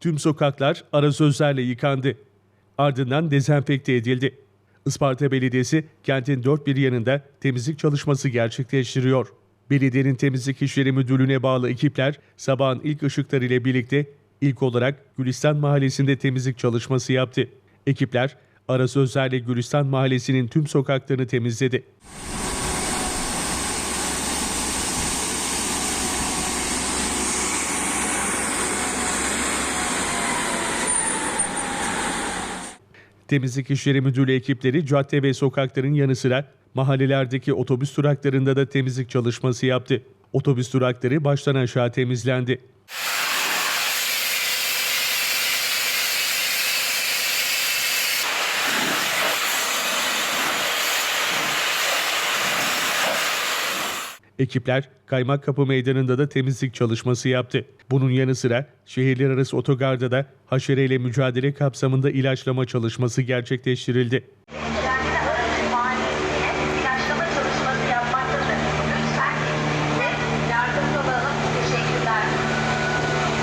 Tüm sokaklar ara sözlerle yıkandı. Ardından dezenfekte edildi. Isparta Belediyesi kentin dört bir yanında temizlik çalışması gerçekleştiriyor. Belediyenin temizlik işleri müdürlüğüne bağlı ekipler sabahın ilk ışıklarıyla birlikte ilk olarak Gülistan Mahallesi'nde temizlik çalışması yaptı. Ekipler ara sözlerle Gülistan Mahallesi'nin tüm sokaklarını temizledi. Temizlik İşleri Müdürlüğü ekipleri cadde ve sokakların yanı sıra mahallelerdeki otobüs duraklarında da temizlik çalışması yaptı. Otobüs durakları baştan aşağı temizlendi. Ekipler Kaymakkapı Meydanı'nda da temizlik çalışması yaptı. Bunun yanı sıra şehirler arası otogarda da haşereyle mücadele kapsamında ilaçlama çalışması gerçekleştirildi.